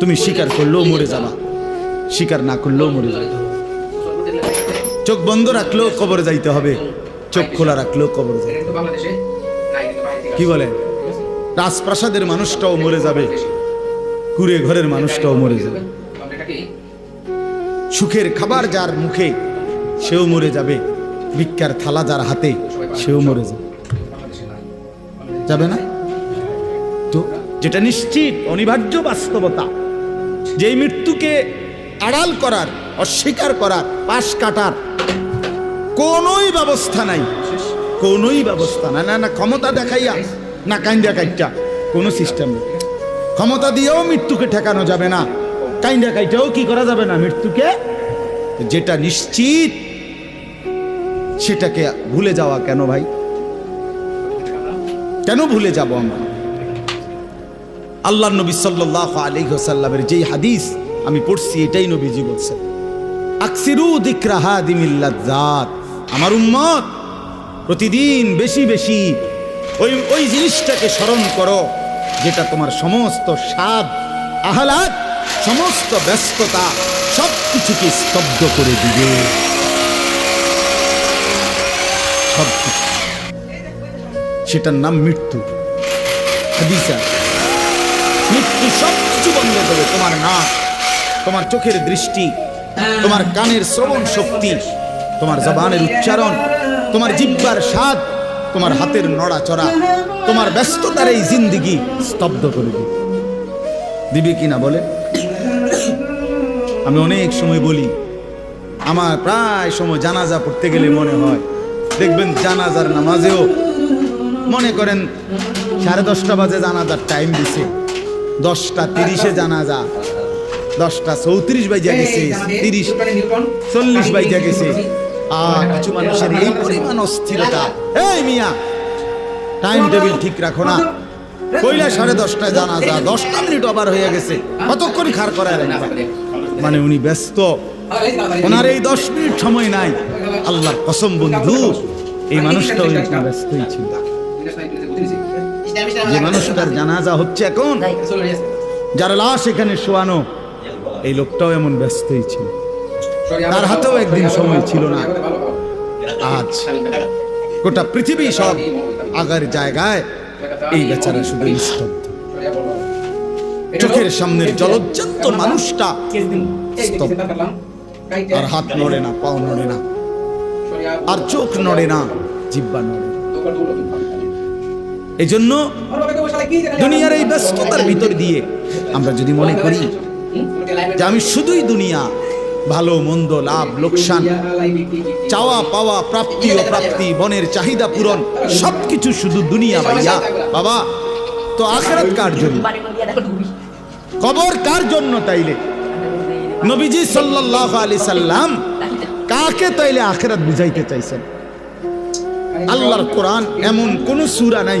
তুমি স্বীকার করলেও মরে যাবা। স্বীকার না করলেও মরে যাবে চোখ বন্ধ রাখলেও কবর যাইতে হবে। চোখ খোলা রাখলেও কবর থেকে কি বলে? রাজপ্রাসাদের মানুষটাও মরে যাবে। কুড়ে ঘরের মানুষটাও মরে যাবে। সুখের খাবার যার মুখে, সেও মরে যাবে। ভিক্ষার থালা যার হাতে, সেও মরে যাবে। যাবে না? তো যেটা নিশ্চিত, অনিবার্য বাস্তবতা যেই মৃত্যুকে আড়াল করার, অস্বীকার করার, পাশ কাটার কোনোই ব্যবস্থা নাই। কোনোই ব্যবস্থা নাই। না না, ক্ষমতা দেখাইয়া, না কাইন্দা কাইটা কোনো সিস্টেম নেই। ক্ষমতা দিয়েও মৃত্যুকে ঠেকানো যাবে না। কাইন্দা কাইটাও কি করা যাবে না মৃত্যুকে? যেটা নিশ্চিত, সেটাকে ভুলে যাওয়া কেন ভাই? কেন ভুলে যাব আমরা? আল্লাহ নবী সাল্লাহ আলিহাসাল্লামের যেই হাদিস আমি পড়ছি, এটাই নবীজি বলছেন। আকসিরু দিকরাহা দিমিল্লাজাত আমার উম্মত, প্রতিদিন বেশি বেশি ওই ওই জিনিসটাকে স্মরণ করো, যেটা তোমার সমস্ত স্বাদ আহ্লাদ সমস্ত ব্যস্ততা সব কিছুকে স্তব্ধ করে দিবে। সব কিছু সেটার নাম মৃত্যু। হাদিসা মৃত্যু সব কিছু বন্ধ করে তোমার নাক, তোমার চোখের দৃষ্টি, তোমার কানের শ্রবণ শক্তি, তোমার জবানের উচ্চারণ, তোমার জিব্বার স্বাদ, তোমার হাতের নড়াচড়া, তোমার ব্যস্ততার এই জিন্দিগি স্তব্ধ করে দিবে। দিবে কিনা বলে? আমি অনেক সময় বলি, আমার প্রায় সময় জানাজা পড়তে গেলে মনে হয়, দেখবেন জানাজার নামাজেও মনে করেন সাড়ে দশটা বাজে জানাজার টাইম দিছে। দশটা তিরিশে জানাজা দশটা চৌত্রিশ বাইজা গেছে তিরিশ চল্লিশ বাইজা গেছে আর কিছু মানুষের এই পরিমাণ অস্থিরতা এই মিয়া টাইম টেবিল ঠিক রাখো না কইলা সাড়ে দশটায় জানাজা দশটা মিনিট ওভার হয়ে গেছে কতক্ষণ খার করায় মানে উনি ব্যস্ত ওনার এই দশ মিনিট সময় নাই আল্লাহর কসম বন্ধু এই মানুষটা ওই ব্যস্তই ছিল যে মানুষটার জানাজা হচ্ছে এখন যার লাশ এখানে শোয়ানো এই লোকটাও এমন ব্যস্তই ছিল। তার হাতেও একদিন সময় ছিল না। আজ গোটা পৃথিবী সব আগার জায়গায় এই বেচারা শুধু নিস্তব্ধ। চোখের সামনের জলজ্জান্ত মানুষটা আর হাত নড়ে না পাও নড়ে না। আর চোখ নড়ে না জিব্বা নড়ে না। এই জন্য দুনিয়ার এই ব্যস্ততার ভিতর দিয়ে আমরা যদি মনে করি যে আমি শুধুই দুনিয়া ভালো মন্দ লাভ লোকসান চাওয়া পাওয়া প্রাপ্তি ও প্রাপ্তি বনের চাহিদা পূরণ সবকিছু শুধু দুনিয়া ভাইয়া। বাবা তো আখেরাত কার জন্য? কবর কার জন্য তাইলে? নবীজি সাল্লাল্লাহু আলাইহি সাল্লাম কাকে তাইলে আখেরাত বুঝাইতে চাইছেন? আল্লাহর কোরআন এমন কোন সূরা নাই।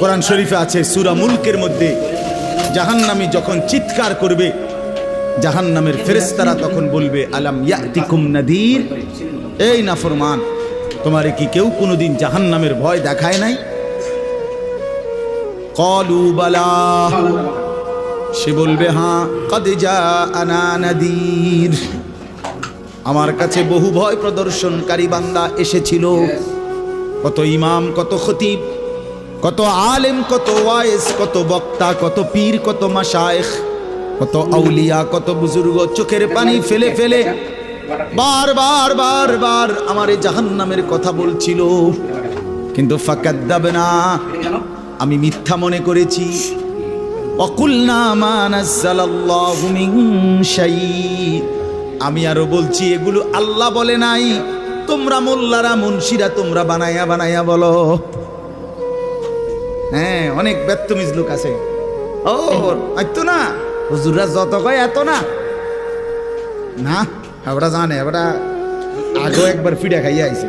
কোরআন শরীফে আছে সুরা মুলকের মধ্যে, জাহান্নামী যখন চিৎকার করবে, জাহান্নামের ফেরেশতারা তখন বলবে, আলাম ইয়াতিকুম নাদির? এই নাফরমান, তোমারে কি কেউ কোনোদিন জাহান্নামের ভয় দেখায় নাই? কলু বালা, সে বলবে হ্যাঁ কদে যা আনা নাদির। আমার কাছে বহু ভয় প্রদর্শনকারী বান্দা এসেছিল। কত ইমাম, কত খতিব কত আলেম, কত ওয়াইস, কত বক্তা, কত পীর, কত মাশায়েখ, কত আউলিয়া, কত বুজুর্গ, চোখের পানি ফেলে ফেলে বার বার বার বার আমার এই জাহান্নামের কথা বলছিল। কিন্তু ফাকাদ্দাবে না আমি মিথ্যা মনে করেছি। আমি আরও বলছি, এগুলো আল্লাহ বলে নাই। তোমরা মোল্লারা, মুন্সিরা তোমরা বানায়া বানায়া বলো। হ্যাঁ অনেক ব্যর্থমিজ লোক আছে। ও আইতো না। হুজুররা যত কয় এত না। না ওরা জানে ওরা আগেও একবার ফিডা খাইয়া আইছে।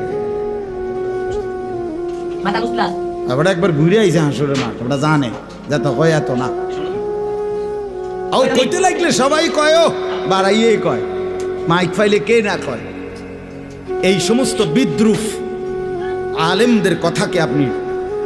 muscular. একবার ঘুরে আইছে হাঁসুরের মাঠ ওরা জানে যত কয় এত না। আর কইতে লাগলে সবাই কয় বাড়াইয়েই কয়। মাইক ফাইলে কে না কয়। এই সমস্ত বিদ্রুপ আলেমদের কথাকে আপনি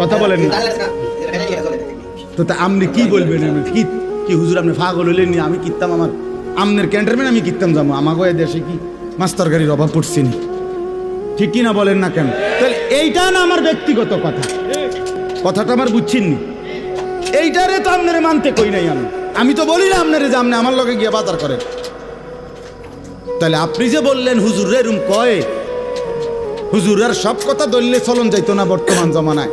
কথা বলেন। না। তো তা আপনি কি বলবেন? কি কি হুজুর আপনি ফাগল হইলেন? আমি কিনতাম আমার আমনের ক্যান্টারম্যান আমি কিনতাম যাব। আমাকে এ দেশে কি মাছ তরকারির অভাব পড়ছে নি? ঠিক কি না বলেন না কেন? তাহলে এইটা না আমার ব্যক্তিগত কথা। কথাটা আমার বুঝছেননি এইটারে তো আপনারে মানতে কই নাই আমি। আমি তো বলি না আপনারে যে আপনি আমার লগে গিয়ে বাজার করেন। তাহলে আপনি যে বললেন হুজুর এরম কয়? হুজুরের সব কথা দললে চলন যাইতো না বর্তমান জমানায়।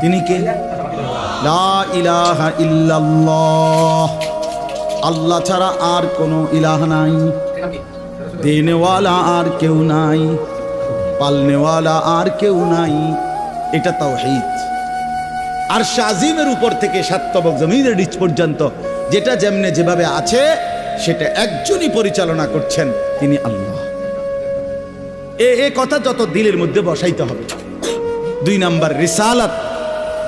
তিনি কে? ইলাহা আল্লাহ ছাড়া আর কোনো ইলাহ নাই। দেনেওয়ালা আর কেউ নাই। পালনেওয়ালা আর কেউ নাই। এটা তাওহীদ। আর শাজিমের উপর থেকে সাতবক জমিনের রিচ পর্যন্ত যেটা যেমনে যেভাবে আছে, সেটা একজনই পরিচালনা করছেন তিনি আল্লাহ। এ কথা যত দিলের মধ্যে বসাইতে হবে। দুই নাম্বার রিসালাত।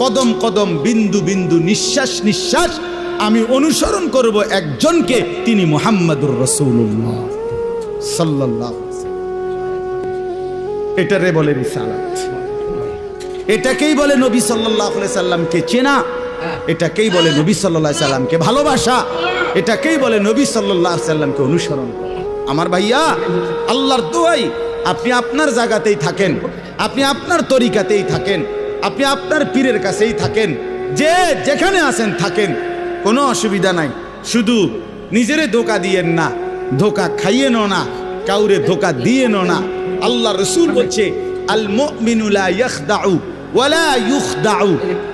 কদম কদম, বিন্দু বিন্দু, নিঃশ্বাস নিঃশ্বাস, আমি অনুসরণ করব একজনকে, তিনি মোহাম্মদুর রসুল্লাহ সাল্লাহ এটারে বলে রিসালাত। এটাকেই বলে নবী সাল্লাহ সাল্লামকে চেনা। এটাকেই বলে নবী সাল্লাহ সাল্লামকে ভালোবাসা। এটাকেই বলে নবী সাল্লাহ সাল্লামকে অনুসরণ আমার ভাইয়া, আল্লাহর দোয়াই, আপনি আপনার জায়গাতেই থাকেন, আপনি আপনার তরিকাতেই থাকেন। আপনি আপনার পীরের কাছেই থাকেন। যে যেখানে আছেন থাকেন। কোনো অসুবিধা নাই। শুধু নিজেরে ধোকা দিয়েন না। ধোকা খাইয়েন না। কাউরে ধোকা দিয়েন না। আল্লাহ রসুল বলছে আল ইয়াখদাউ ওয়ালা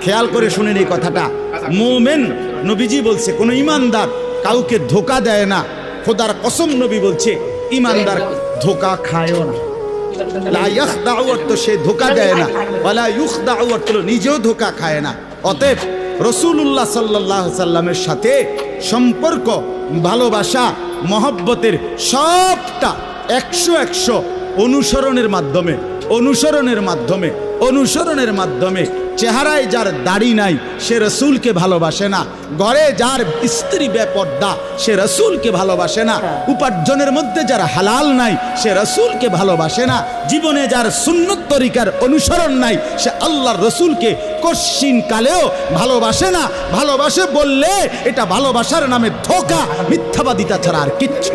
খেয়াল করে শুনেন এই কথাটা। মোমেন নবীজি বলছে, কোন ইমানদার কাউকে ধোকা দেয় না। খোদার কসম নবী বলছে, ইমানদার ধোকা খায়ও না। সে ধোকা দেয় না হলো নিজেও ধোকা খায় না। অতএব রসুল্লাহ সাল্লাহ সাল্লামের সাথে সম্পর্ক, ভালোবাসা, মহব্বতের সবটা একশো একশো অনুসরণের মাধ্যমে অনুসরণের মাধ্যমে অনুসরণের মাধ্যমে চেহারায় যার দাড়ি নাই সে রসুলকে ভালোবাসে না। ঘরে যার স্ত্রী বেপর্দা সে রসুলকে ভালোবাসে না। উপার্জনের মধ্যে যার হালাল নাই সে রসুলকে ভালোবাসে না। জীবনে যার সুন্নত তরিকার অনুসরণ নাই সে আল্লাহর রসুলকে কশ্চিন কালেও ভালোবাসে না। ভালোবাসে বললে এটা ভালোবাসার নামে ধোকা মিথ্যাবাদিতা ছাড়া আর কিচ্ছু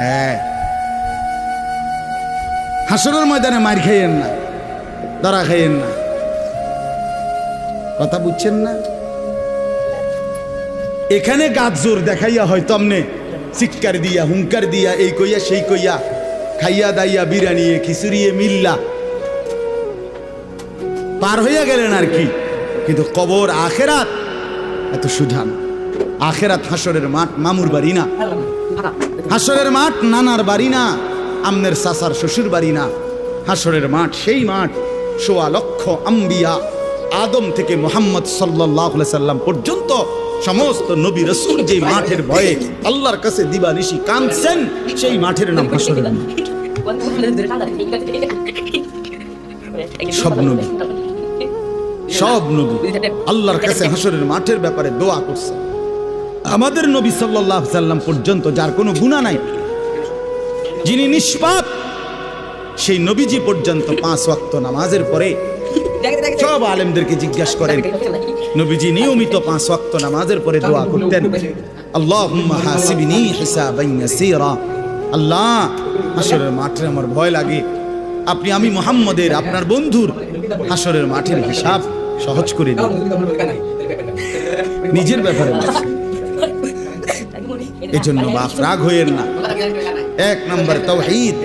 হ্যাঁ। হাসরের ময়দানে মার খাইয়েন না। ধরা খাইয়েন না। কথা বুঝছেন না? এখানে গাছ জোর দেখাইয়া হয়তো আমনে চিৎকার দিয়া, হুঙ্কার দিয়া, এই কইয়া, সেই কইয়া, খাইয়া দাইয়া বিরানিয়ে খিচুড়িয়ে মিল্লা। পার হইয়া গেলেন আর কি। কিন্তু কবর আখেরাত এত সুধান। আখেরাত হাসরের মাঠ মামুর বাড়ি না। হাসরের মাঠ নানার বাড়ি না। আমনের সাসার শ্বশুর বাড়ি না। হাসরের মাঠ সেই মাঠ। সোয়া লক্ষ আম্বিয়া। আদম থেকে মোহাম্মদ সাল্লাহ সাল্লাম পর্যন্ত সমস্ত নবী রসুল যে মাঠের ভয়ে আল্লাহর কাছে দিবানিশি কাঁদছেন, সেই মাঠের নাম হাসরের সব নবী। সব নবী। আল্লাহর কাছে হাসরের মাঠের ব্যাপারে দোয়া করছে। আমাদের নবী সাল্লাম পর্যন্ত যার কোনো গুণা নাই। যিনি নিষ্পাপ সেই নবীজি পর্যন্ত পাঁচ ওয়াক্ত নামাজের পরে সব আলেমদেরকে জিজ্ঞাসা করেন নবীজি নিয়মিত পাঁচ ওয়াক্ত নামাজের পরে দোয়া করতেন। আল্লাহুম্মা হাসিবনি হিসাবান ইয়াসীরা আল্লাহ হাসরের মাঠে আমার ভয় লাগে। আপনি আমি মোহাম্মদের আপনার বন্ধুর হাসরের মাঠের হিসাব সহজ করে দিন। নিজের ব্যাপারে। এজন্য বাপ রাগ হইয়েন না। এক নম্বর তৌহিদ।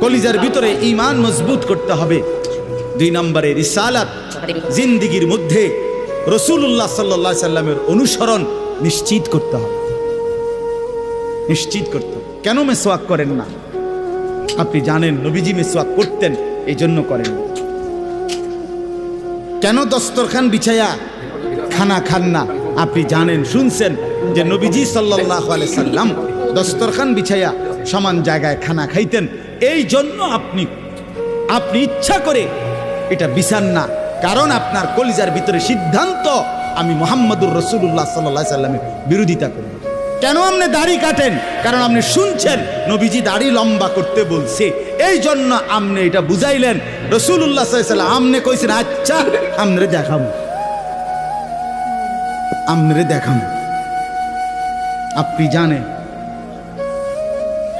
কলিজার ভিতরে ইমান মজবুত করতে হবে। দুই নম্বরে রিসালাত, জিন্দিগির মধ্যে রসুল্লাহ সাল্লাহ সাল্লামের অনুসরণ নিশ্চিত করতে হবে। নিশ্চিত করতে হবে। কেন মেসোয়াক করেন না? আপনি জানেন নবীজি মেসোয়াক করতেন এই জন্য করেন। কেন দস্তরখান বিছায়া খানা খান না? আপনি জানেন, শুনছেন যে নবীজি সাল্লাহ সাল্লাম দস্তরখান বিছাইয়া সমান জায়গায় খানা খাইতেন। এই জন্য আপনি আপনি ইচ্ছা করে এটা বিছান না। কারণ আপনার কলিজার ভিতরে সিদ্ধান্ত আমি মোহাম্মদুর রসুল্লাহ সাল্লাহ সাল্লামের বিরোধিতা করি কেন আপনি দাড়ি কাটেন? কারণ আপনি শুনছেন নবীজি দাড়ি লম্বা করতে বলছে। এই জন্য আপনি এটা বুঝাইলেন। রসুল্লাহ সাল্লাম আমনে কইছেন আচ্ছা আমনে দেখাম আমনে দেখাম আপনি জানেন?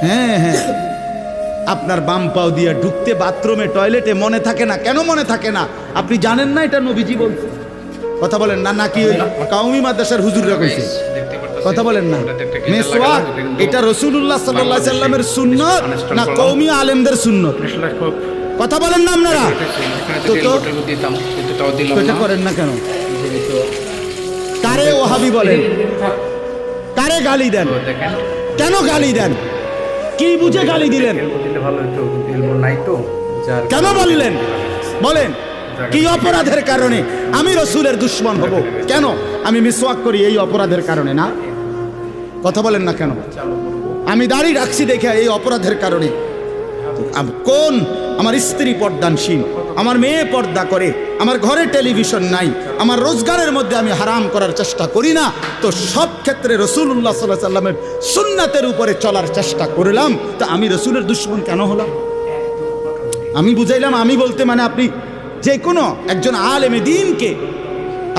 হ্যাঁ হ্যাঁ। আপনার বাম পাও দিয়া ঢুকতে বাথরুমে, টয়লেটে মনে থাকে না। কেন মনে থাকে না? আপনি জানেন না এটা নবীজি বলছে। কথা বলেন না, নাকি ওই কাউমি মাদ্রাসার হুজুররা কইছে? কথা বলেন না। মেসওয়াক এটা রসুল্লাহ সাল্লাহ সাল্লামের সুন্নত, না কৌমি আলেমদের সুন্নত? কথা বলেন না আপনারা। তো তো এটা করেন না কেন? কারে ওহাবি বলেন? কারে গালি দেন? কেন গালি দেন? কি বুঝে গালি দিলেন? কেন বলিলেন? বলেন কি অপরাধের কারণে? আমি রসুলের দুশ্মন হব। কেন? আমি মিসওয়াক করি এই অপরাধের কারণে না? কথা বলেন না কেন? আমি দাঁড়িয়ে রাখছি দেখে এই অপরাধের কারণে। কোন আমার স্ত্রী পর্দানসীন আমার মেয়ে পর্দা করে, আমার ঘরে টেলিভিশন নাই, আমার রোজগারের মধ্যে আমি হারাম করার চেষ্টা করি না, তো সব ক্ষেত্রে রসুল্লাহ সাল্লাহ সাল্লামের সুন্নাতের উপরে চলার চেষ্টা করলাম, তা আমি রসুলের দুশ্মন কেন হলাম? আমি বুঝাইলাম, আমি বলতে মানে আপনি যে কোনো একজন আলেমে দিনকে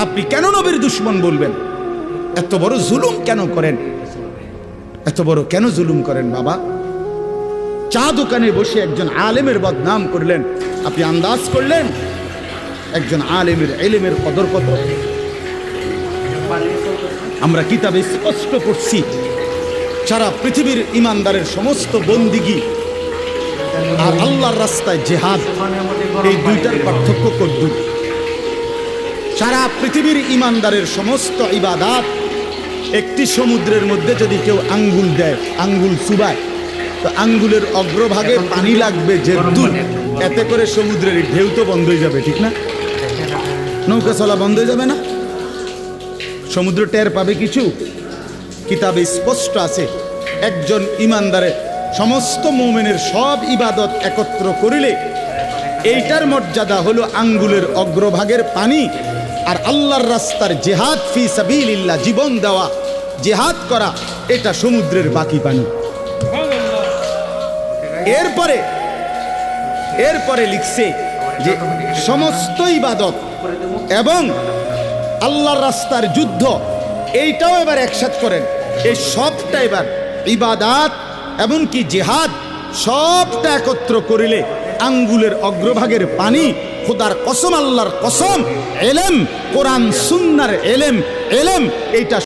আপনি কেন নবীর দুশ্মন বলবেন? এত বড় জুলুম কেন করেন? এত বড় কেন জুলুম করেন বাবা? চা দোকানে বসে একজন আলেমের বদনাম করলেন। আপনি আন্দাজ করলেন? একজন আলেমের এলেমের কদর কত? আমরা কিতাবে স্পষ্ট করছি সারা পৃথিবীর ইমানদারের সমস্ত বন্দিগি আর আল্লাহর রাস্তায় জেহাদ, এই দুইটার পার্থক্য করদূর সারা পৃথিবীর ইমানদারের সমস্ত ইবাদাত একটি সমুদ্রের মধ্যে যদি কেউ আঙ্গুল দেয়, আঙ্গুল চুবায় তো আঙ্গুলের অগ্রভাগে পানি লাগবে যে দূর এতে করে সমুদ্রের ঢেউ তো বন্ধ হয়ে যাবে, ঠিক না? নৌকা চলা বন্ধ হয়ে যাবে না? সমুদ্র টের পাবে কিছু? কিতাবে স্পষ্ট আছে, একজন ইমানদারের সমস্ত মোমেনের সব ইবাদত একত্র করিলে এইটার মর্যাদা হলো আঙ্গুলের অগ্রভাগের পানি আর আল্লাহর রাস্তার জেহাদ ফি সাবিলিল্লাহ, জীবন দেওয়া, জেহাদ করা, এটা সমুদ্রের বাকি পানি। এরপরে এরপরে লিখছে যে সমস্ত ইবাদত এবং আল্লাহর রাস্তার যুদ্ধ, এইটাও এবার একসাথ করেন। এই সবটা এবার ইবাদাত এমনকি জেহাদ সবটা একত্র করিলে আঙ্গুলের অগ্রভাগের পানি, খোদার কসম, আল্লাহর কসম, এলেম, কোরআন, সুন্নার এলেম এলেম, এইটা